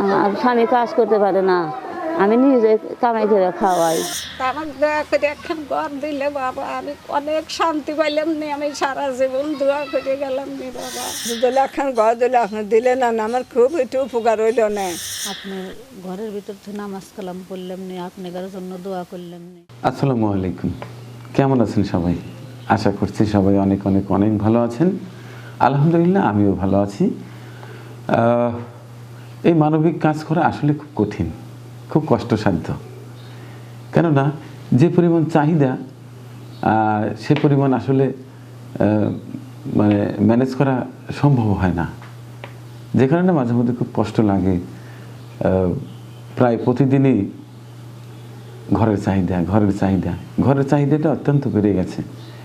আমার স্বামী কাজ করতে পারে না। আমি নিজে কামাই করে খাওয়াই। আমার দয়া করে একখান ঘর দিলে বাবা আমি অনেক শান্তি পাইলাম নি আমি সারা জীবন দোয়া করে গেলাম নি বাবা। দিলে এখন ঘর দিলে আপনি দিলে না না, আমার খুব একটু উপকার হইল না। আপনি ঘরের ভিতর থেকে নামাজ কালাম পড়লাম নি আপনি কারোর জন্য দোয়া করলাম নি। আসসালামু আলাইকুম। কেমন আছেন সবাই? আশা করছি সবাই অনেক অনেক অনেক ভালো আছেন। আলহামদুলিল্লাহ আমিও ভালো আছি। আহ, এই মানবিক কাজ করা আসলে খুব কঠিন, খুব কষ্টসাধ্য। কেননা যে পরিমাণ চাহিদা সে পরিমাণ আসলে মানে ম্যানেজ করা সম্ভব হয় না। যে কারণে মাঝে মধ্যে খুব কষ্ট লাগে প্রায় প্রতিদিনই ঘরের চাহিদা ঘরের চাহিদা। ঘরের চাহিদাটা অত্যন্ত বেড়ে গেছে।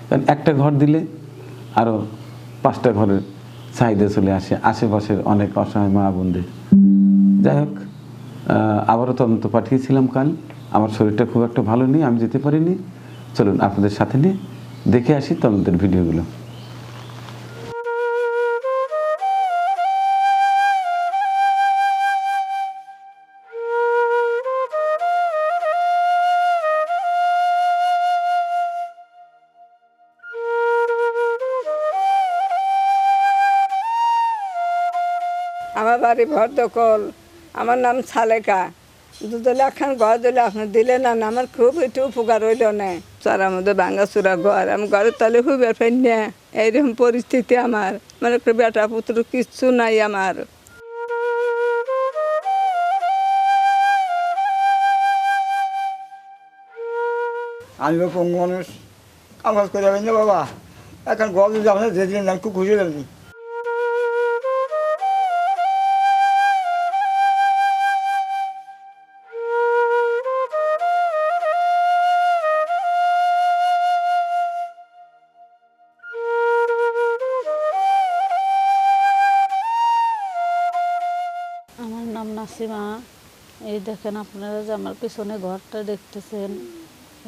কারণ একটা ঘর দিলে আরও পাঁচটা ঘরের চাহিদা চলে আসে, আশেপাশের অনেক অসহায় মা বোনদের যাই হোক আবারও তদন্ত পাঠিয়েছিলাম কাল। আমার শরীরটা খুব একটা ভালো নেই, আমি যেতে পারিনি। চলুন, আপনাদের সাথে নিয়ে দেখে আসি তদন্তের ভিডিওগুলো। আমার বাড়ি ভরদকল। আমার নাম সালেকা। দুদলে এখন ঘর দিলে আপনি দিলে না আমার খুব একটু উপকার হইল না। মধ্যে ভাঙ্গা চূড়া ঘর, আমি ঘরের তলে হুবের ফেন এইরকম পরিস্থিতি আমার। মানে বেটা পুত্র কিচ্ছু নাই আমার। আমি মানুষ। করে বাবা। এখন গল্প যাবেন যেদিন আমি খুব খুশি লাগছি নাম নাসিমা এই দেখেন আপনারা যে আমার পিছনে ঘরটা দেখতেছেন,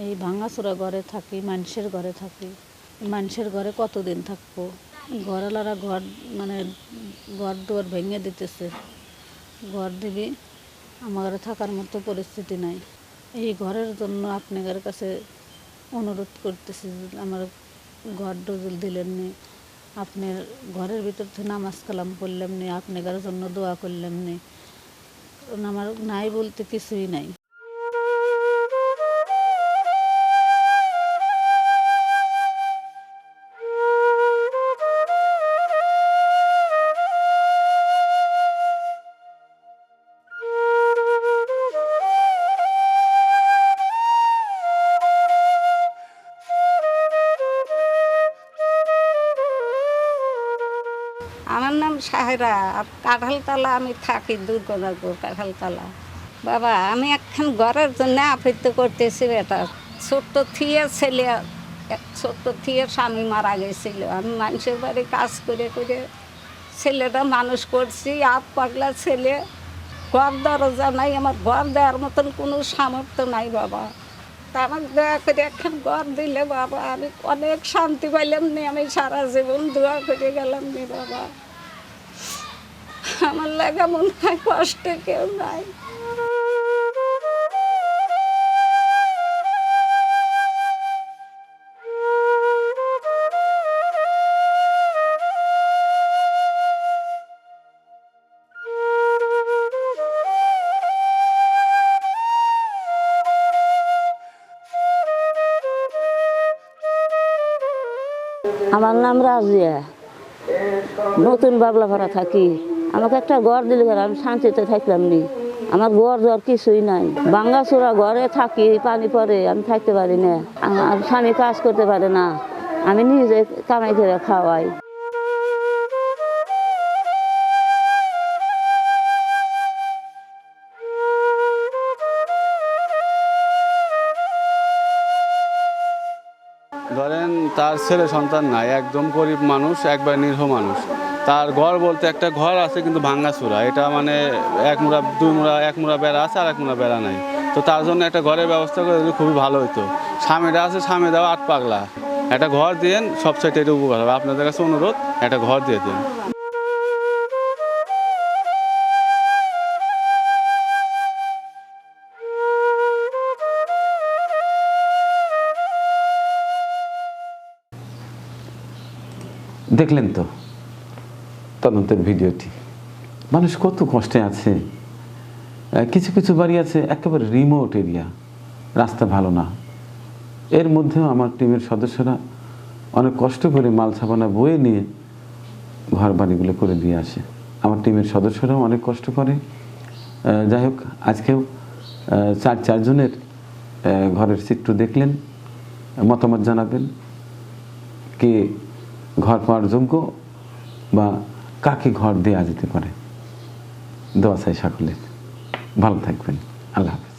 এই ভাঙাচোরা ঘরে থাকি, মানুষের ঘরে থাকি। মানুষের ঘরে কতদিন থাকব? ঘরওয়ালারা ঘর মানে ঘর দুয়ার ভেঙে দিতেছে। ঘর দিবি, আমার থাকার মতো পরিস্থিতি নাই। এই ঘরের জন্য আপনাদের কাছে অনুরোধ করতেছি আমার ঘর ডজল দিলেননি আপনার ঘরের ভিতর থেকে নামাজ কালাম পড়লাম নি, আপনাদের জন্য দোয়া করলাম নি। কারণ আমার নাই বলতে কিছুই নাই। সাহেরা, আর কাঁঠালতলা আমি থাকি দুর্গনগর কাঁঠালতলা। বাবা, আমি একখান ঘরের জন্য আবৃত্তি করতেছি এটা ছোট্ট থিয়ে ছেলে ছোট্ট থিয়ে স্বামী মারা গেছিল। আমি মানুষের বাড়ি কাজ করে করে ছেলেটা মানুষ করছি আপ পাগলা ছেলে। ঘর দরজা নাই, আমার ঘর দেওয়ার মতন কোনো সামর্থ্য নাই বাবা। তা আমাকে দয়া করে একখান ঘর দিলে বাবা, আমি অনেক শান্তি পাইলাম নি, আমি সারা জীবন দোয়া করে গেলাম নি বাবা। আমার লাগা মনে হয় কষ্টে কেউ নাই। আমার নাম রাজিয়া। নতুন বাবলা বাবলাপাড়া থাকি। আমাকে একটা ঘর দিলে ঘর, আমি শান্তিতে থাকলাম নি। আমার ঘর জ্বর কিছুই নাই। বাঙ্গাচোরা ঘরে থাকি, পানি পরে আমি থাকতে পারি না। আমার স্বামী কাজ করতে পারে না। আমি নিজে কামাই করে খাওয়াই। ধরেন তার ছেলে সন্তান নাই, একদম গরিব মানুষ, একবার নিরীহ মানুষ। তার ঘর বলতে একটা ঘর আছে কিন্তু ভাঙ্গাচুরা এটা মানে এক মুড়া, দুই মুড়া, এক মুড়া বেড়া আছে আর এক মুড়া বেড়া নাই। তো তার জন্য একটা ঘরের ব্যবস্থা করে খুবই ভালো হতো সামেটা আছে সামে দেওয়া আট পাগলা। একটা ঘর দিয়ে সবসাইটে এটা উপকার হবে। আপনাদের কাছে অনুরোধ, একটা ঘর দিয়ে দিন। দেখলেন তো? তদন্তের ভিডিওটি। মানুষ কত কষ্টে আছে। কিছু কিছু বাড়ি আছে, একেবারে রিমোট এরিয়া রাস্তা ভালো না। এর মধ্যেও আমার টিমের সদস্যরা অনেক কষ্ট করে মাল ছাপানা বয়ে নিয়ে ঘর বাড়িগুলো করে দিয়ে আসে। আমার টিমের সদস্যরাও অনেক কষ্ট করে। যাই হোক, আজকেও চার চারজনের ঘরের চিত্র দেখলেন, মতামত জানাবেন, কে ঘর পাওয়ার যোগ্য বা কাকে ঘর দেওয়া যেতে পারে? দোয়া চাই সকলের। ভালো থাকবেন। আল্লাহ হাফেজ।